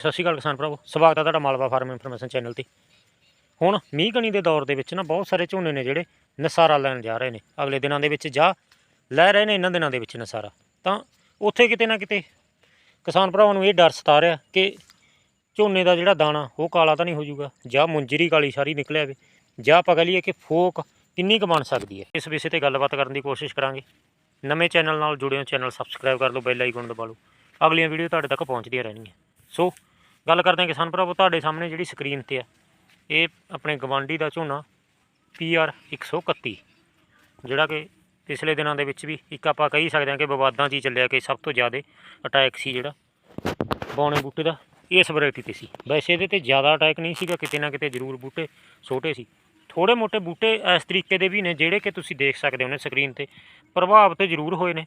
ਸਤਿ ਸ਼੍ਰੀ ਅਕਾਲ ਕਿਸਾਨ ਭਰਾਵੋ, ਸਵਾਗਤ ਹੈ ਤੁਹਾਡਾ ਮਾਲਵਾ ਫਾਰਮ ਇਨਫੋਰਮੇਸ਼ਨ ਚੈਨਲ ਤੇ। ਹੁਣ ਮੀਂਹ ਕਣੀ ਦੇ ਦੌਰ ਦੇ ਵਿੱਚ ਨਾ ਬਹੁਤ ਸਾਰੇ ਝੋਨੇ ਨੇ ਜਿਹੜੇ ਨਸਾਰਾ ਲੈਣ ਜਾ ਰਹੇ ਨੇ। ਅਗਲੇ ਦਿਨਾਂ ਦੇ ਵਿੱਚ ਜਾ ਲੈ ਰਹੇ ਨੇ, ਇਹਨਾਂ ਦਿਨਾਂ ਦੇ ਵਿੱਚ ਨਸਾਰਾ। ਤਾਂ ਉੱਥੇ ਕਿਤੇ ਨਾ ਕਿਤੇ ਕਿਸਾਨ ਭਰਾਵਾਂ ਨੂੰ ਇਹ ਡਰ ਸਤਾ ਰਿਹਾ ਕਿ ਝੋਨੇ ਦਾ ਜਿਹੜਾ ਦਾਣਾ, ਉਹ ਕਾਲਾ ਤਾਂ ਨਹੀਂ ਹੋ ਜਾਊਗਾ, ਜਾਂ ਮੁੰਜਰੀ ਕਾਲੀ ਸਾਰੀ ਨਿਕਲਿਆ ਆਵੇ, ਜਾਂ ਆਪਾਂ ਕਹ ਲਈਏ ਕਿ ਫੋਕ ਕਿੰਨੀ ਕੁ ਬਣ ਸਕਦੀ ਹੈ। ਇਸ ਵਿਸ਼ੇ ਤੇ ਗੱਲਬਾਤ ਕਰਨ ਦੀ ਕੋਸ਼ਿਸ਼ ਕਰਾਂਗੇ। ਨਵੇਂ ਚੈਨਲ ਨਾਲ ਜੁੜਿਓ, ਚੈਨਲ ਸਬਸਕ੍ਰਾਈਬ ਕਰ ਲਓ, ਬੈਲ ਆਈਕਨ ਦਬਾ ਲਓ। ਅਗਲੀਆਂ ਵੀਡੀਓ ਤੁਹਾਡੇ ਤੱਕ ਪਹੁੰਚਦੀਆਂ ਰਹਿਣਗੀਆਂ। ਸੋ ਗੱਲ ਕਰਦੇ ਹਾਂ ਕਿਸਾਨ ਭਰਾਵੋ, ਤੁਹਾਡੇ ਸਾਹਮਣੇ ਜਿਹੜੀ ਸਕਰੀਨ ਤੇ ਆ, ਇਹ ਆਪਣੇ ਗਵਾਂਡੀ ਦਾ ਝੋਨਾ PR 131 ਜਿਹੜਾ ਕਿ ਪਿਛਲੇ ਦਿਨਾਂ ਦੇ ਵਿੱਚ ਵੀ ਇੱਕ ਆਪਾਂ ਕਹੀ ਸਕਦੇ ਹਾਂ ਕਿ ਵਿਵਾਦਾਂ 'ਚ ਹੀ ਚੱਲਿਆ ਕਿ ਸਭ ਤੋਂ ਜ਼ਿਆਦਾ ਅਟੈਕ ਸੀ ਜਿਹੜਾ ਬੌਣੇ ਬੂਟੇ ਦਾ, ਇਸ ਵੈਰਾਈਟੀ ਤੇ ਸੀ। ਵੈਸੇ ਇਹਦੇ ਤੇ ਜ਼ਿਆਦਾ ਅਟੈਕ ਨਹੀਂ ਸੀਗਾ, ਕਿਤੇ ਨਾ ਕਿਤੇ ਜ਼ਰੂਰ ਬੂਟੇ ਛੋਟੇ ਸੀ। ਥੋੜੇ ਮੋਟੇ ਬੂਟੇ ਇਸ ਤਰੀਕੇ ਦੇ ਵੀ ਨੇ, ਜਿਹੜੇ ਕਿ ਤੁਸੀਂ ਦੇਖ ਸਕਦੇ ਹੋ ਨੇ ਸਕਰੀਨ ਤੇ, ਪ੍ਰਭਾਵ ਪ੍ਰਭਾਵਿਤ ਜ਼ਰੂਰ ਹੋਏ ਨੇ।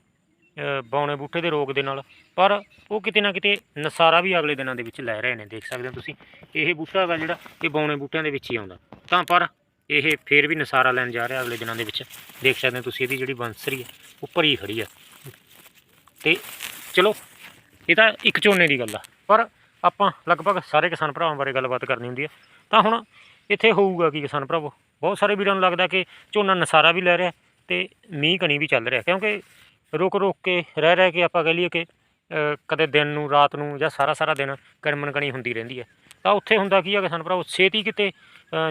ਬੌਣੇ ਬੂਟੇ ਦੇ ਰੋਗ ਦੇ ਨਾਲ। ਪਰ ਉਹ ਕਿਤੇ ਨਾ ਕਿਤੇ ਨਸਾਰਾ ਵੀ ਅਗਲੇ ਦਿਨਾਂ ਦੇ ਵਿੱਚ ਲੈ ਰਹੇ ਨੇ, ਦੇਖ ਸਕਦੇ ਹੋ ਤੁਸੀਂ। ਇਹ ਬੂਟਾ ਹੈਗਾ ਜਿਹੜਾ, ਇਹ ਬੌਣੇ ਬੂਟਿਆਂ ਦੇ ਵਿੱਚ ਹੀ ਆਉਂਦਾ। ਤਾਂ ਪਰ ਇਹ ਫੇਰ ਵੀ ਨਸਾਰਾ ਲੈਣ ਜਾ ਰਿਹਾ ਅਗਲੇ ਦਿਨਾਂ ਦੇ ਵਿੱਚ। ਦੇਖ ਸਕਦੇ ਹੋ ਤੁਸੀਂ, ਇਹਦੀ ਜਿਹੜੀ ਬੰਸਰੀ ਹੈ, ਉਹ ਭਰੀ ਖੜੀ ਆ ਤੇ ਚਲੋ, ਇਹ ਤਾਂ ਇੱਕ ਝੋਨੇ ਦੀ ਗੱਲ ਆ। ਪਰ ਆਪਾਂ ਲਗਭਗ ਸਾਰੇ ਕਿਸਾਨ ਭਰਾਵਾਂ ਬਾਰੇ ਗੱਲਬਾਤ ਕਰਨੀ ਹੁੰਦੀ ਹੈ। ਤਾਂ ਹੁਣ ਇੱਥੇ ਹੋਊਗਾ ਕੀ ਕਿਸਾਨ ਭਰਾਵੋ? ਬਹੁਤ ਸਾਰੇ ਵੀਰਾਂ ਨੂੰ ਲੱਗਦਾ ਕਿ ਝੋਨਾ ਨਸਾਰਾ ਵੀ ਲੈ ਰਿਹਾ ਤੇ ਮੀਂਹ ਕਣੀ ਵੀ ਚੱਲ ਰਿਹਾ। ਕਿਉਂਕਿ ਰੁਕ ਰੁਕ ਕੇ ਰਹਿ ਰਹਿ ਕੇ ਆਪਾਂ ਕਹ ਲਈਏ ਕਿ ਕਦੇ ਦਿਨ ਨੂੰ ਰਾਤ ਨੂੰ ਜਾਂ ਸਾਰਾ ਸਾਰਾ ਦਿਨ ਕਰਮਨ ਹੁੰਦੀ ਰਹਿੰਦੀ ਹੈ। ਤਾਂ ਉੱਥੇ ਹੁੰਦਾ ਕੀ ਹੈ ਆ ਕਿਸਾਨ ਭਰਾਵੋ ਛੇਤੀ ਕਿਤੇ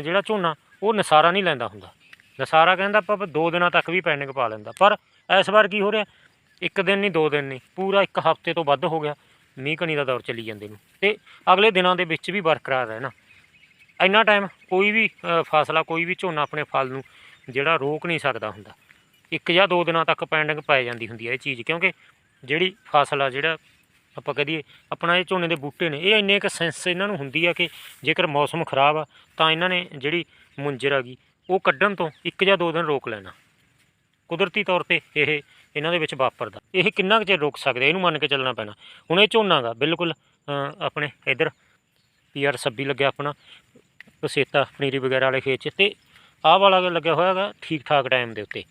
ਜਿਹੜਾ ਝੋਨਾ ਉਹ ਨਸਾਰਾ ਨਹੀਂ ਲੈਂਦਾ ਹੁੰਦਾ। ਨਸਾਰਾ ਕਹਿੰਦਾ ਆਪਾਂ ਦੋ ਦਿਨਾਂ ਤੱਕ ਵੀ ਪੈਨਿਕ ਪਾ ਲੈਂਦਾ। ਪਰ ਇਸ ਵਾਰ ਕੀ ਹੋ ਰਿਹਾ ਇੱਕ ਦਿਨ ਨਹੀਂ ਦੋ ਦਿਨ ਨਹੀਂ ਪੂਰਾ ਇੱਕ ਹਫ਼ਤੇ ਤੋਂ ਵੱਧ ਹੋ ਗਿਆ ਮੀਂਹ ਕਣੀ ਦਾ ਦੌਰ ਚੱਲੀ ਜਾਂਦੇ ਨੂੰ। ਤੇ ਅਗਲੇ ਦਿਨਾਂ ਦੇ ਵਿੱਚ ਵੀ ਬਰਕਰਾਰ ਰਹਿਣਾ। ਇੰਨਾ ਟਾਈਮ ਕੋਈ ਵੀ ਅ, ਫਾਸਲਾ ਕੋਈ ਵੀ ਝੋਨਾ ਆਪਣੇ ਫਲ ਨੂੰ ਜਿਹੜਾ ਰੋਕ ਨਹੀਂ ਸਕਦਾ ਹੁੰਦਾ। ਇੱਕ ਜਾਂ ਦੋ ਦਿਨਾਂ ਤੱਕ ਪੈਂਡਿੰਗ ਪੈ ਜਾਂਦੀ ਹੁੰਦੀ ਹੈ ਇਹ ਚੀਜ਼ ਕਿਉਂਕਿ ਜਿਹੜੀ ਫਸਲ ਆ ਜਿਹੜਾ ਆਪਾਂ ਕਹਦੀਏ ਆਪਣਾ ਇਹ ਝੋਨੇ ਦੇ ਬੂਟੇ ਨੇ ਇਹ ਇੰਨੇ ਕੁ ਸੈਂਸ ਇਹਨਾਂ ਨੂੰ ਹੁੰਦੀ ਆ ਕਿ ਜੇਕਰ ਮੌਸਮ ਖਰਾਬ ਆ ਤਾਂ ਇਹਨਾਂ ਨੇ ਜਿਹੜੀ ਮੁੰਜਰ ਆ ਗਈ ਉਹ ਕੱਢਣ ਤੋਂ ਇੱਕ ਜਾਂ ਦੋ ਦਿਨ ਰੋਕ ਲੈਣਾ। ਕੁਦਰਤੀ ਤੌਰ ਤੇ ਇਹ ਇਹਨਾਂ ਦੇ ਵਿੱਚ ਵਾਪਰਦਾ। ਇਹ ਕਿੰਨਾ ਕੁ ਚਿਰ ਰੋਕ ਸਕਦੇ ਇਹਨੂੰ ਮੰਨ ਕੇ ਚੱਲਣਾ ਪੈਣਾ। ਹੁਣ ਇਹ ਝੋਨਾ ਗਾ ਬਿਲਕੁਲ ਅ, ਆਪਣੇ ਇਧਰ ਪੀਆਰ 26 ਲੱਗਿਆ ਆਪਣਾ ਪਸੇਤਾ ਪਨੀਰੀ ਵਗੈਰਾ ਵਾਲੇ ਖੇਤ 'ਚ ਤੇ ਆਹ ਵਾਲਾ ਲੱਗਿਆ ਹੋਇਆ ਹੈਗਾ ਠੀਕ ਠਾਕ ਟਾਈਮ ਦੇ ਉੱਤੇ।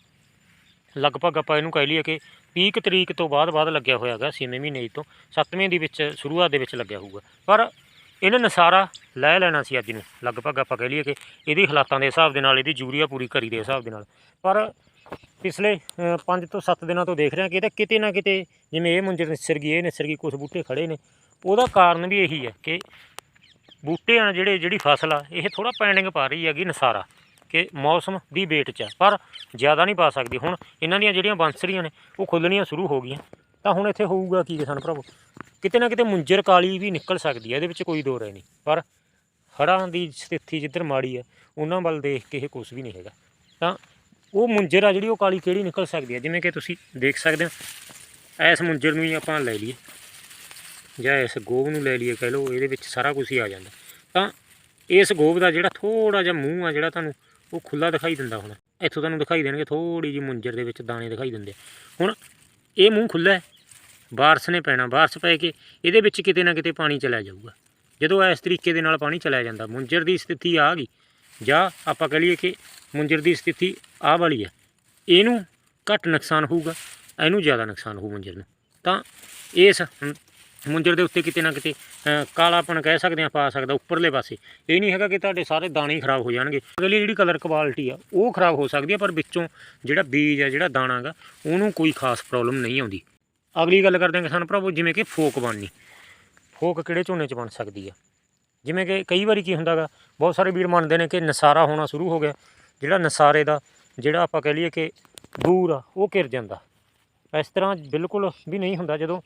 ਲਗਭਗ ਆਪਾਂ ਇਹਨੂੰ ਕਹਿ ਲਈਏ ਕਿ 30 ਤਰੀਕ ਤੋਂ ਬਾਅਦ ਬਾਅਦ ਲੱਗਿਆ ਹੋਇਆ ਹੈਗਾ ਛੇਵੇਂ ਮਹੀਨੇ ਤੋਂ, ਸੱਤਵੇਂ ਦੇ ਵਿੱਚ, ਸ਼ੁਰੂਆਤ ਦੇ ਵਿੱਚ ਲੱਗਿਆ ਹੋਊਗਾ। ਪਰ ਇਹਨੇ ਨਸਾਰਾ ਲੈ ਲੈਣਾ ਸੀ ਅੱਜ ਨੂੰ ਲਗਭਗ ਆਪਾਂ ਕਹਿ ਲਈਏ ਕਿ ਇਹਦੀ ਹਾਲਾਤਾਂ ਦੇ ਹਿਸਾਬ ਦੇ ਨਾਲ, ਇਹਦੀ ਯੂਰੀਆ ਪੂਰੀ ਕਰੀ ਦੇ ਹਿਸਾਬ ਦੇ ਨਾਲ। ਪਰ ਪਿਛਲੇ 5 ਤੋਂ 7 ਦਿਨਾਂ ਤੋਂ ਦੇਖ ਰਿਹਾ ਕਿ ਇਹਦਾ ਕਿਤੇ ਨਾ ਕਿਤੇ, ਜਿਵੇਂ ਇਹ ਮੁੰਜਰ ਨਿਸਰ ਗਈ, ਇਹ ਨਿਸਰ ਗਈ ਕੁਝ ਬੂਟੇ ਖੜੇ ਨੇ। ਉਹਦਾ ਕਾਰਨ ਵੀ ਇਹੀ ਹੈ ਕਿ ਬੂਟੇ ਆ ਜਿਹੜੇ, ਜਿਹੜੀ ਫਸਲ ਆ, ਇਹ ਥੋੜਾ ਪੈਂਡਿੰਗ ਪਾ ਰਹੀ ਹੈਗੀ ਨਸਾਰਾ। ਕਿ ਮੌਸਮ ਦੀ ਵੇਟ 'ਚ ਆ। ਪਰ ਜ਼ਿਆਦਾ ਨਹੀਂ ਪਾ ਸਕਦੀ। ਹੁਣ ਇਹਨਾਂ ਦੀਆਂ ਜਿਹੜੀਆਂ ਬੰਸਰੀਆਂ ਨੇ, ਉਹ ਖੁੱਲਣੀਆਂ ਸ਼ੁਰੂ ਹੋ ਗਈਆਂ। ਤਾਂ ਹੁਣ ਇੱਥੇ ਹੋਊਗਾ ਕੀ ਕਿਸਾਨ ਭਰਾਵੋ? ਕਿਤੇ ਨਾ ਕਿਤੇ ਮੁੰਜਰ ਕਾਲੀ ਵੀ ਨਿਕਲ ਸਕਦੀ ਹੈ ਇਹਦੇ ਵਿੱਚ ਕੋਈ ਦੋ ਰਾਏ ਨਹੀਂ। ਪਰ ਹੜ੍ਹਾਂ ਦੀ ਸਥਿਤੀ ਜਿੱਧਰ ਮਾੜੀ ਹੈ ਉਹਨਾਂ ਵੱਲ ਦੇਖ ਕੇ ਇਹ ਕੁਝ ਵੀ ਨਹੀਂ ਹੈਗਾ। ਤਾਂ ਉਹ ਮੁੰਜਰ ਆ ਜਿਹੜੀ, ਉਹ ਕਾਲੀ ਕਿਹੜੀ ਨਿਕਲ ਸਕਦੀ ਹੈ ਜਿਵੇਂ ਕਿ ਤੁਸੀਂ ਦੇਖ ਸਕਦੇ ਹੋ ਇਸ ਮੁੰਜਰ ਨੂੰ ਹੀ ਆਪਾਂ ਲੈ ਲਈਏ। ਜਾਂ ਇਸ ਗੋਬ ਨੂੰ ਲੈ ਲਈਏ, ਕਹਿ ਲਓ, ਇਹਦੇ ਵਿੱਚ ਸਾਰਾ ਕੁਝ ਹੀ ਆ ਜਾਂਦਾ। ਤਾਂ ਇਸ ਗੋਭ ਦਾ ਜਿਹੜਾ ਥੋੜਾ ਜਿਹਾ ਮੂੰਹ ਆ, ਜਿਹੜਾ ਤੁਹਾਨੂੰ ਉਹ ਖੁੱਲਾ ਦਿਖਾਈ ਦਿੰਦਾ ਹੁਣ। ਇੱਥੋਂ ਤੁਹਾਨੂੰ ਦਿਖਾਈ ਦੇਣਗੇ ਥੋੜੀ ਜਿਹੀ ਮੁੰਜਰ ਦੇ ਵਿੱਚ ਦਾਣੇ ਦਿਖਾਈ ਦਿੰਦੇ ਹੁਣ ਇਹ ਮੂੰਹ ਖੁੱਲਾ ਹੈ। ਬਾਰਸ ਨੇ ਪੈਣਾ, ਬਾਰਸ ਪੈ ਕੇ ਇਹਦੇ ਵਿੱਚ ਕਿਤੇ ਨਾ ਕਿਤੇ ਪਾਣੀ ਚਲਾ ਜਾਊਗਾ। ਜਦੋਂ ਇਸ ਤਰੀਕੇ ਦੇ ਨਾਲ ਪਾਣੀ ਚਲਾ ਜਾਂਦਾ, ਮੁੰਜਰ ਦੀ ਸਥਿਤੀ ਆ ਗਈ। ਜਾਂ ਆਪਾਂ ਕਹ ਲਈਏ ਕਿ ਮੁੰਜਰ ਦੀ ਸਥਿਤੀ ਆਹ ਵਾਲੀ ਹੈ ਇਹਨੂੰ ਘੱਟ ਨੁਕਸਾਨ ਹੋਊਗਾ, ਇਹਨੂੰ ਜ਼ਿਆਦਾ ਨੁਕਸਾਨ ਹੋਊ ਮੁੰਜਰ ਨੂੰ। ਤਾਂ ਇਸ ਮੁੰਜਰ ਦੇ ਉੱਤੇ ਕਿਤੇ ਨਾ ਕਿਤੇ ਅ, ਕਾਲਾਪਣ ਕਹਿ ਸਕਦੇ ਆ ਪਾ ਸਕਦਾ ਉੱਪਰਲੇ ਪਾਸੇ। ਇਹ ਨਹੀਂ ਹੈਗਾ ਕਿ ਤੁਹਾਡੇ ਸਾਰੇ ਦਾਣੇ ਹੀ ਖਰਾਬ ਹੋ ਜਾਣਗੇ। ਅਗਲੀ ਜਿਹੜੀ ਕਲਰ ਕੁਆਲਿਟੀ ਆ ਉਹ ਖਰਾਬ ਹੋ ਸਕਦੀ ਆ ਪਰ ਵਿੱਚੋਂ ਜਿਹੜਾ ਬੀਜ ਆ ਜਿਹੜਾ ਦਾਣਾ ਗਾ ਉਹਨੂੰ ਕੋਈ ਖਾਸ ਪ੍ਰੋਬਲਮ ਨਹੀਂ ਆਉਂਦੀ। ਅਗਲੀ ਗੱਲ ਕਰਦੇ ਹਾਂ ਕਿਸਾਨ ਭਰਾਵੋ ਜਿਵੇਂ ਕਿ ਫੋਕ ਬਣਨੀ। ਫੋਕ ਕਿਹੜੇ ਝੋਨੇ 'ਚ ਬਣ ਸਕਦੀ ਆ? ਜਿਵੇਂ ਕਿ ਕਈ ਵਾਰੀ ਕੀ ਹੁੰਦਾਗਾ ਬਹੁਤ ਸਾਰੇ ਵੀਰ ਮੰਨਦੇ ਨੇ ਕਿ ਨਸਾਰਾ ਹੋਣਾ ਸ਼ੁਰੂ ਹੋ ਗਿਆ। ਜਿਹੜਾ ਨਸਾਰੇ ਦਾ ਜਿਹੜਾ ਆਪਾਂ ਕਹਿ ਲਈਏ ਕਿ ਦੂਰ ਆ ਉਹ ਘਿਰ ਜਾਂਦਾ। ਇਸ ਤਰ੍ਹਾਂ ਬਿਲਕੁਲ ਵੀ ਨਹੀਂ ਹੁੰਦਾ ਜਦੋਂ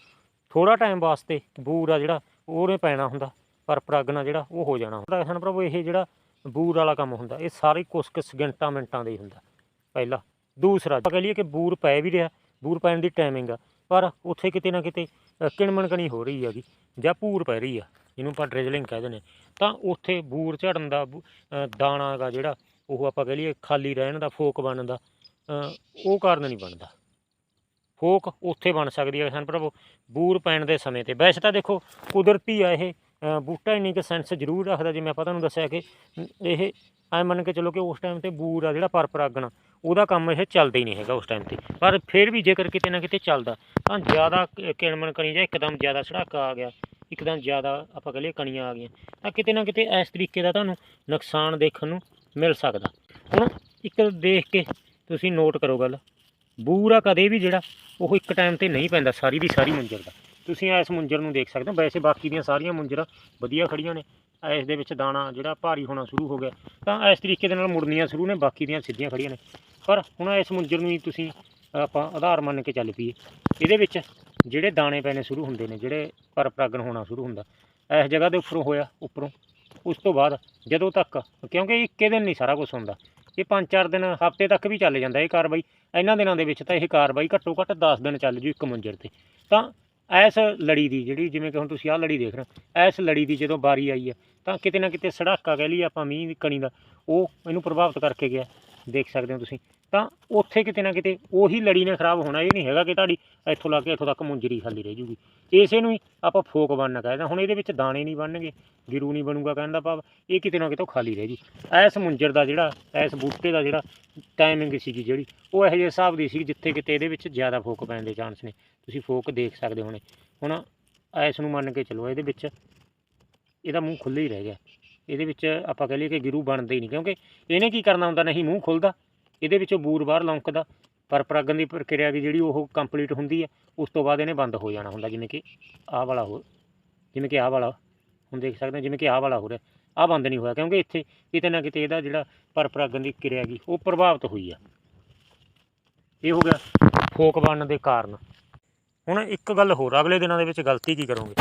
ਥੋੜਾ ਟਾਈਮ ਵਾਸਤੇ ਬੂਰ ਆ ਜਿਹੜਾ, ਉਹਨੇ ਪੈਣਾ ਹੁੰਦਾ, ਪਰ ਪ੍ਰਾਗਣਾ ਜਿਹੜਾ, ਉਹ ਹੋ ਜਾਣਾ ਹੁੰਦਾ। ਕਿਸਾਨ ਪ੍ਰਭੂ ਇਹ ਜਿਹੜਾ ਬੂਰ ਵਾਲਾ ਕੰਮ ਹੁੰਦਾ, ਇਹ ਸਾਰੇ ਕੁਛ ਕੁ ਸਕਿੰਟਾਂ ਮਿੰਟਾਂ ਦੇ ਹੀ ਹੁੰਦਾ, ਪਹਿਲਾ। ਦੂਸਰਾ, ਆਪਾਂ ਕਹਿ ਲਈਏ ਕਿ ਬੂਰ ਪੈ ਵੀ ਰਿਹਾ, ਬੂਰ ਪੈਣ ਦੀ ਟਾਈਮਿੰਗ ਆ, ਪਰ ਉੱਥੇ ਕਿਤੇ ਨਾ ਕਿਤੇ ਕਿਣਮਣਕਣੀ ਹੋ ਰਹੀ ਹੈਗੀ, ਜਾਂ ਪੂਰ ਪੈ ਰਹੀ ਆ, ਜਿਹਨੂੰ ਆਪਾਂ ਡ੍ਰਿਜਲਿੰਗ ਕਹਿ ਦਿੰਦੇ ਹਾਂ। ਤਾਂ ਉੱਥੇ ਬੂਰ ਝੜਨ ਦਾ ਬੂ- ਦਾਣਾ ਹੈਗਾ ਜਿਹੜਾ, ਉਹ ਆਪਾਂ ਕਹਿ ਲਈਏ ਖਾਲੀ ਰਹਿਣ ਦਾ, ਫੋਕ ਬਣਨ ਦਾ ਉਹ ਕਾਰਨ ਨਹੀਂ ਬਣਦਾ। ਫੋਕ ਉੱਥੇ ਬਣ ਸਕਦੀ ਹੈ ਕਿਸਾਨ ਭਰਾਵੋ, ਬੂਰ ਪੈਣ ਦੇ ਸਮੇਂ ਤੇ। ਵੈਸੇ ਤਾਂ ਦੇਖੋ, ਕੁਦਰਤੀ ਆ ਇਹ ਬੂਟਾ ਇੰਨੀ ਕੁ ਸੈਂਸ ਜ਼ਰੂਰ ਰੱਖਦਾ, ਜਿਵੇਂ ਆਪਾਂ ਤੁਹਾਨੂੰ ਦੱਸਿਆ ਕਿ ਇਹ ਐ ਮੰਨ ਕੇ ਚਲੋ ਕਿ ਉਸ ਟਾਈਮ ਤੇ ਬੂਰ ਆ ਜਿਹੜਾ ਪਰ ਪਰਾਗਣ ਉਹਦਾ ਕੰਮ ਇਹ ਚੱਲਦਾ ਹੀ ਨਹੀਂ ਹੈਗਾ ਉਸ ਟਾਈਮ ਤੇ। ਪਰ ਫਿਰ ਵੀ ਜੇਕਰ ਕਿਤੇ ਨਾ ਕਿਤੇ ਚੱਲਦਾ, ਤਾਂ ਜ਼ਿਆਦਾ ਕ- ਕਿਣਮਣ ਕਣੀ ਜਾਂ ਇੱਕਦਮ ਜ਼ਿਆਦਾ ਸੜਾਕਾ ਆ ਗਿਆ, ਇੱਕਦਮ ਜ਼ਿਆਦਾ ਆਪਾਂ ਕਹ ਲਈਏ ਕਣੀਆਂ ਆ ਗਈਆਂ, ਤਾਂ ਕਿਤੇ ਨਾ ਕਿਤੇ ਇਸ ਤਰੀਕੇ ਦਾ ਤੁਹਾਨੂੰ ਨੁਕਸਾਨ ਦੇਖਣ ਨੂੰ ਮਿਲ ਸਕਦਾ। ਹੁਣ ਇੱਕ ਦੇਖ ਕੇ ਤੁਸੀਂ ਨੋਟ ਕਰੋ ਗੱਲ। ਬੂਰਾ ਕਦੇ ਵੀ ਜਿਹੜਾ, ਉਹ ਇੱਕ ਟਾਈਮ ਤੇ ਨਹੀਂ ਪੈਂਦਾ ਸਾਰੀ ਦੀ ਸਾਰੀ ਮੁੰਜਰ ਦਾ। ਤੁਸੀਂ ਇਸ ਮੁੰਜਰ ਨੂੰ ਦੇਖ ਸਕਦੇ ਹੋ, ਵੈਸੇ ਬਾਕੀ ਦੀਆਂ ਸਾਰੀਆਂ ਮੁੰਜਰਾਂ ਵਧੀਆ ਖੜੀਆਂ ਨੇ। ਇਸ ਦੇ ਵਿੱਚ ਦਾਣਾ ਜਿਹੜਾ ਭਾਰੀ ਹੋਣਾ ਸ਼ੁਰੂ ਹੋ ਗਿਆ। ਤਾਂ ਇਸ ਤਰੀਕੇ ਦੇ ਨਾਲ ਮੁੜਨੀਆਂ ਸ਼ੁਰੂ ਨੇ, ਬਾਕੀ ਦੀਆਂ ਸਿੱਧੀਆਂ ਖੜੀਆਂ ਨੇ। ਪਰ ਹੁਣ ਇਸ ਮੁੰਜਰ ਨੂੰ ਹੀ ਤੁਸੀਂ ਆਪਾਂ ਆਧਾਰ ਮੰਨ ਕੇ ਚੱਲ ਪਈਏ। ਇਹਦੇ ਵਿੱਚ ਜਿਹੜੇ ਦਾਣੇ ਪੈਣੇ ਸ਼ੁਰੂ ਹੁੰਦੇ ਨੇ, ਜਿਹੜੇ ਪਰ ਪਰਾਗਣ ਹੋਣਾ ਸ਼ੁਰੂ ਹੁੰਦਾ, ਇਸ ਜਗ੍ਹਾ ਦੇ ਉੱਪਰੋਂ ਹੋਇਆ, ਉੱਪਰੋਂ। ਉਸ ਤੋਂ ਬਾਅਦ ਜਦੋਂ ਤੱਕ, ਕਿਉਂਕਿ ਇੱਕੇ ਦਿਨ ਨਹੀਂ ਸਾਰਾ ਕੁਝ ਹੁੰਦਾ। ਇਹ ਪੰਜ ਚਾਰ ਦਿਨ ਹਫ਼ਤੇ ਤੱਕ ਵੀ ਚੱਲ ਜਾਂਦਾ ਇਹ ਕਾਰਵਾਈ। ਇਹਨਾਂ ਦਿਨਾਂ ਦੇ ਵਿੱਚ ਤਾਂ ਇਹ ਕਾਰਵਾਈ ਘੱਟੋ ਘੱਟ 10 ਦਿਨ ਚੱਲ ਜੂ ਇੱਕ ਮੰਜ਼ਰ ਤੇ। ਤਾਂ ਐਸ ਲੜੀ ਦੀ ਜਿਹੜੀ ਜਿਵੇਂ ਕਿ ਹੁਣ ਤੁਸੀਂ ਆਹ ਲੜੀ ਦੇਖ ਰਹੇ ਹੋ, ਐਸ ਲੜੀ ਦੀ ਜਦੋਂ ਵਾਰੀ ਆਈ ਹੈ ਤਾਂ ਕਿਤੇ ਨਾ ਕਿਤੇ ਸੜਾਕਾ ਕਹਿ ਲਈਏ ਆਪਾਂ ਮੀਂਹ ਦੀ ਕਣੀ ਦਾ, ਉਹ ਇਹਨੂੰ ਪ੍ਰਭਾਵਿਤ ਕਰਕੇ ਗਿਆ। ਦੇਖ ਸਕਦੇ ਹੋ ਤੁਸੀਂ। ਤਾਂ ਉੱਥੇ ਕਿਤੇ ਨਾ ਕਿਤੇ ਉਹੀ ਲੜੀ ਨੇ ਖਰਾਬ ਹੋਣਾ, ਇਹ ਨਹੀਂ ਹੈਗਾ ਕਿ ਤੁਹਾਡੀ ਇੱਥੋਂ ਲਾ ਕੇ ਇੱਥੋਂ ਤੱਕ ਮੁੰਜਰੀ ਖਾਲੀ ਰਹਿ ਜੂਗੀ। ਇਸੇ ਨੂੰ ਹੀ ਆਪਾਂ ਫੋਕ ਬਣਨਾ ਕਹਿੰਦੇ ਹੁਣ ਇਹਦੇ ਵਿੱਚ ਦਾਣੇ ਨਹੀਂ ਬਣਨਗੇ, ਗਿਰੂ ਨਹੀਂ ਬਣੂਗਾ ਕਹਿਣ ਦਾ ਭਾਵ, ਇਹ ਕਿਤੇ ਨਾ ਕਿਤੇ ਖਾਲੀ ਰਹਿ ਜੂ। ਐਸ ਮੁੰਜਰ ਦਾ ਜਿਹੜਾ, ਐਸ ਬੂਟੇ ਦਾ ਜਿਹੜਾ ਟਾਈਮਿੰਗ ਸੀਗੀ ਜਿਹੜੀ, ਉਹ ਇਹੋ ਜਿਹੇ ਹਿਸਾਬ ਦੀ ਸੀ ਜਿੱਥੇ ਕਿਤੇ ਇਹਦੇ ਵਿੱਚ ਜ਼ਿਆਦਾ ਫੋਕ ਪੈਣ ਦੇ ਚਾਂਸ ਨੇ। ਤੁਸੀਂ ਫੋਕ ਦੇਖ ਸਕਦੇ ਹੋਣੇ। ਹੁਣ ਐਸ ਨੂੰ ਮੰਨ ਕੇ ਚਲੋ, ਇਹਦੇ ਵਿੱਚ ਇਹਦਾ ਮੂੰਹ ਖੁੱਲ੍ਹਾ ਹੀ ਰਹਿ ਗਿਆ। ਇਹਦੇ ਵਿੱਚ ਆਪਾਂ ਕਹ ਲਈਏ ਕਿ ਗਿਰੂ ਬਣਦਾ ਹੀ ਨਹੀਂ, ਕਿਉਂਕਿ ਇਹਨੇ ਕੀ ਕਰਨਾ ਹੁੰਦਾ? ਨਹੀਂ, ਮੂੰਹ ਖੁੱਲਦਾ ਇਹਦੇ ਵਿੱਚੋਂ ਬੂਰ ਬਾਹਰ ਲੌਂਕਦਾ ਪਰ ਪਰਾਗਣ ਦੀ ਪ੍ਰਕਿਰਿਆ ਦੀ ਜਿਹੜੀ ਉਹ ਕੰਪਲੀਟ ਹੁੰਦੀ ਹੈ ਉਸ ਤੋਂ ਬਾਅਦ ਇਹਨੇ ਬੰਦ ਹੋ ਜਾਣਾ ਹੁੰਦਾ ਜਿਵੇਂ ਕਿ ਆਹ ਵਾਲਾ ਹੋ ਜਿਵੇਂ ਕਿ ਆਹ ਵਾਲਾ ਹੁਣ ਦੇਖ ਸਕਦੇ ਜਿਵੇਂ ਕਿ ਆਹ ਵਾਲਾ ਹੋ ਰਿਹਾ ਆਹ ਬੰਦ ਨਹੀਂ ਹੋਇਆ ਕਿਉਂਕਿ ਇੱਥੇ ਕਿਤੇ ਨਾ ਕਿਤੇ ਇਹਦਾ ਜਿਹੜਾ ਪਰਪਰਾਗਣ ਦੀ ਕਿਰਿਆ ਗਈ ਉਹ ਪ੍ਰਭਾਵਿਤ ਹੋਈ ਆ। ਇਹ ਹੋ ਗਿਆ ਫੋਕ ਬਣਨ ਦੇ ਕਾਰਨ। ਹੁਣ ਇੱਕ ਗੱਲ ਹੋਰ ਅਗਲੇ ਦਿਨਾਂ ਦੇ ਵਿੱਚ ਗਲਤੀ ਕੀ ਕਰੋਗੇ?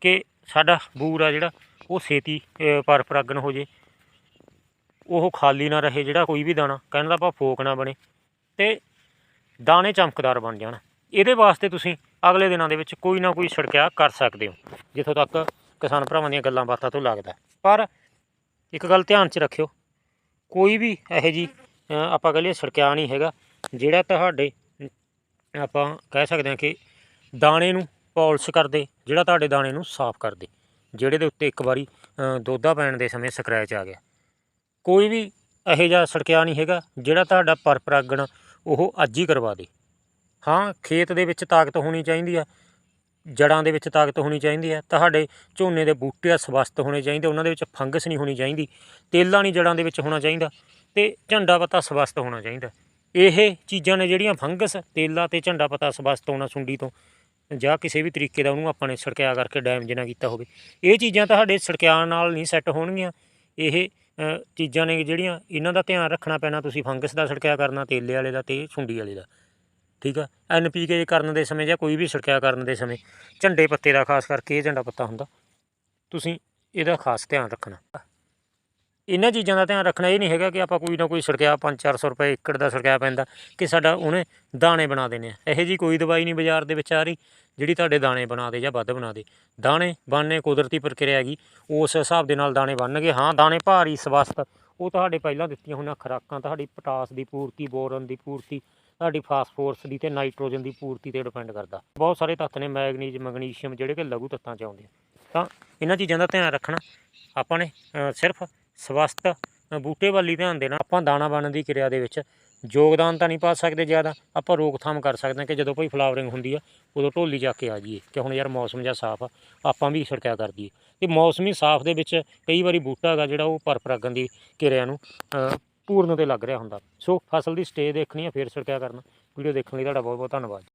ਕਿ ਸਾਡਾ ਬੂਰ ਆ ਜਿਹੜਾ ਉਹ ਛੇਤੀ ਅ, ਹੋ ਜੇ ਉਹ ਖਾਲੀ ਨਾ ਰਹੇ ਜਿਹੜਾ ਕੋਈ ਵੀ ਦਾਣਾ ਕਹਿਣ ਦਾ ਆਪਾਂ ਫੋਕ ਨਾ ਬਣੇ ਤੇ ਦਾਣੇ ਚਮਕਦਾਰ ਬਣ ਜਾਣ। ਇਹਦੇ ਵਾਸਤੇ ਤੁਸੀਂ ਅਗਲੇ ਦਿਨਾਂ ਦੇ ਵਿੱਚ ਕੋਈ ਨਾ ਕੋਈ ਛਿੜਕਿਆ ਕਰ ਸਕਦੇ ਹੋ ਜਿੱਥੋਂ ਤੱਕ ਕਿਸਾਨ ਭਰਾਵਾਂ ਦੀਆਂ ਗੱਲਾਂ ਬਾਤਾਂ ਤੋਂ ਲੱਗਦਾ ਪਰ ਇੱਕ ਗੱਲ ਧਿਆਨ 'ਚ ਰੱਖਿਓ ਕੋਈ ਵੀ ਇਹੋ ਜੀ ਆਪਾਂ ਕਹ ਲਈਏ ਛਿੜਕਿਆ ਨਹੀਂ ਹੈਗਾ ਜਿਹੜਾ ਤੁਹਾਡੇ ਆਪਾਂ ਕਹਿ ਸਕਦੇ ਹਾਂ ਕਿ ਦਾਣੇ ਨੂੰ ਪੌਲਿਸ਼ ਕਰਦੇ ਜਿਹੜਾ ਤੁਹਾਡੇ ਦਾਣੇ ਨੂੰ ਸਾਫ਼ ਕਰਦੇ ਜਿਹੜੇ ਦੇ ਉੱਤੇ ਇੱਕ ਵਾਰੀ ਅ, ਪੈਣ ਦੇ ਸਮੇਂ ਸਕ੍ਰੈਚ ਆ ਗਿਆ। ਕੋਈ ਵੀ ਇਹੋ ਜਿਹਾ ਸੜਕਿਆ ਨਹੀਂ ਹੈਗਾ, ਜਿਹੜਾ ਤੁਹਾਡਾ ਪਰਪਰਾਗਣ ਉਹ ਅੱਜ ਹੀ ਕਰਵਾ ਦੇ। ਹਾਂ, ਖੇਤ ਦੇ ਵਿੱਚ ਤਾਕਤ ਹੋਣੀ ਚਾਹੀਦੀ ਆ, ਜੜਾਂ ਦੇ ਵਿੱਚ ਤਾਕਤ ਹੋਣੀ ਚਾਹੀਦੀ ਹੈ ਤੁਹਾਡੇ ਝੋਨੇ ਦੇ ਬੂਟੇ ਆ ਸਵਸਥ ਹੋਣੇ ਚਾਹੀਦੇ, ਉਹਨਾਂ ਦੇ ਵਿੱਚ ਫੰਗਸ ਨਹੀਂ ਹੋਣੀ ਚਾਹੀਦੀ, ਤੇਲਾਂ ਨਹੀਂ ਜੜਾਂ ਦੇ ਵਿੱਚ ਹੋਣਾ ਚਾਹੀਦਾ ਤੇ ਝੰਡਾ ਪੱਤਾ ਸਵਸਥ ਹੋਣਾ ਚਾਹੀਦਾ। ਇਹ ਚੀਜ਼ਾਂ ਨੇ ਜਿਹੜੀਆਂ ਫੰਗਸ, ਤੇਲਾ ਤੇ ਝੰਡਾ ਪੱਤਾ ਸਵਸਥ ਹੋਣਾ ਸੁੰਡੀ ਤੋਂ, ਜਾਂ ਕਿਸੇ ਵੀ ਤਰੀਕੇ ਦਾ ਉਹਨੂੰ ਆਪਾਂ ਨੇ ਸੜਕਿਆ ਕਰਕੇ ਡੈਮੇਜ ਨਾ ਕੀਤਾ ਹੋਵੇ। ਇਹ ਚੀਜ਼ਾਂ ਤੁਹਾਡੇ ਛੜਕਿਆਣ ਨਾਲ ਨਹੀਂ ਸੈੱਟ ਹੋਣਗੀਆਂ, ਇਹ ਚੀਜ਼ਾਂ ਨੇ ਜਿਹੜੀਆਂ ਇਹਨਾਂ ਦਾ ਧਿਆਨ ਰੱਖਣਾ ਪੈਣਾ, ਤੁਸੀਂ ਫੰਗਸ ਦਾ ਛੜਕਿਆ ਕਰਨਾ, ਤੇਲੇ ਵਾਲੇ ਦਾ ਤੇ ਸੁੰਡੀ ਵਾਲੇ ਦਾ, ਠੀਕ ਆ? ਐਨਪੀਕੇ ਕਰਨ ਦੇ ਸਮੇਂ ਜਾਂ ਕੋਈ ਵੀ ਛਿੜਕਿਆ ਕਰਨ ਦੇ ਸਮੇਂ ਝੰਡੇ ਪੱਤੇ ਦਾ ਖਾਸ ਕਰਕੇ ਇਹ ਝੰਡਾ ਪੱਤਾ ਹੁੰਦਾ, ਤੁਸੀਂ ਇਹਦਾ ਖਾਸ ਧਿਆਨ ਰੱਖਣਾ। ਇਹਨਾਂ ਚੀਜ਼ਾਂ ਦਾ ਧਿਆਨ ਰੱਖਣਾ ਇਹ ਨਹੀਂ ਹੈਗਾ ਕਿ ਆਪਾਂ ਕੋਈ ਨਾ ਕੋਈ ਛੜਕਿਆ 5-400 ਰੁਪਏ ਏਕੜ ਦਾ ਛਿੜਕਿਆ ਪੈਂਦਾ ਕਿ ਸਾਡਾ ਉਹਨੇ ਦਾਣੇ ਬਣਾ ਦੇਣੇ ਆ। ਇਹੋ ਜੀ ਕੋਈ ਦਵਾਈ ਨਹੀਂ ਬਾਜ਼ਾਰ ਦੇ ਵਿੱਚ ਆ ਰਹੀ ਜਿਹੜੀ ਤੁਹਾਡੇ ਦਾਣੇ ਬਣਾ ਦੇ ਜਾਂ ਵੱਧ ਬਣਾ ਦੇ। ਦਾਣੇ ਬਣਨੇ ਕੁਦਰਤੀ ਪ੍ਰਕਿਰਿਆ ਹੈਗੀ, ਉਸ ਹਿਸਾਬ ਦੇ ਨਾਲ ਦਾਣੇ ਬਣਨਗੇ। ਹਾਂ, ਦਾਣੇ ਭਾਰੀ ਸਵਸਥ, ਉਹ ਤੁਹਾਡੇ ਪਹਿਲਾਂ ਦਿੱਤੀਆਂ ਹੋਈਆਂ ਖੁਰਾਕਾਂ, ਤੁਹਾਡੀ ਪੋਟਾਸ ਦੀ ਪੂਰਤੀ, ਬੋਰਨ ਦੀ ਪੂਰਤੀ, ਤੁਹਾਡੀ ਫਾਸਫੋਰਸ ਦੀ ਤੇ ਨਾਈਟ੍ਰੋਜਨ ਦੀ ਪੂਰਤੀ ਤੇ ਡਿਪੈਂਡ ਕਰਦਾ। ਬਹੁਤ ਸਾਰੇ ਤੱਤ ਨੇ, ਮੈਗਨੀਜ਼, ਮੈਗਨੀਸ਼ੀਅਮ ਜਿਹੜੇ ਕਿ ਲਘੂ ਤੱਤਾਂ ਚ ਆਉਂਦੇ ਤਾਂ ਇਹਨਾਂ ਚੀਜ਼ਾਂ ਦਾ ਧਿਆਨ ਰੱਖਣਾ ਆਪਾਂ ਨੇ ਸਿਰਫ ਸਵਸਥ, ਬੂਟੇ ਵੱਲ ਹੀ ਧਿਆਨ ਦੇਣਾ। ਆਪਾਂ ਦਾਣਾ ਬਣਨ ਦੀ ਕਿਰਿਆ ਦੇ ਵਿੱਚ ਯੋਗਦਾਨ ਤਾਂ ਨਹੀਂ ਪਾ ਸਕਦੇ ਜ਼ਿਆਦਾ। ਆਪਾਂ ਰੋਕਥਾਮ ਕਰ ਸਕਦੇ ਹਾਂ ਕਿ ਜਦੋਂ ਕੋਈ ਫਲਾਵਰਿੰਗ ਹੁੰਦੀ ਆ, ਉਦੋਂ ਢੋਲੀ ਜਾ ਕੇ ਆ ਜਾਈਏ ਕਿ ਹੁਣ ਯਾਰ ਮੌਸਮ ਜਿਹਾ ਸਾਫ਼ ਆ, ਆਪਾਂ ਵੀ ਛਿੜਕਿਆ ਕਰ ਦਈਏ। ਤੇ ਮੌਸਮੀ ਸਾਫ਼ ਦੇ ਵਿੱਚ ਕਈ ਵਾਰੀ ਬੂਟਾ ਹੈਗਾ ਜਿਹੜਾ ਉਹ ਪਰ ਪਰਾਗਣ ਦੀ ਕਿਰਿਆ ਨੂੰ ਪੂਰਨ ਤੇ ਲੱਗ ਰਿਹਾ ਹੁੰਦਾ। ਸੋ ਫਸਲ ਦੀ ਸਟੇਜ ਦੇਖਣੀ ਆ, ਫਿਰ ਛਿੜਕਿਆ ਕਰਨਾ। ਵੀਡੀਓ ਦੇਖਣ ਲਈ ਤੁਹਾਡਾ ਬਹੁਤ ਬਹੁਤ ਧੰਨਵਾਦ।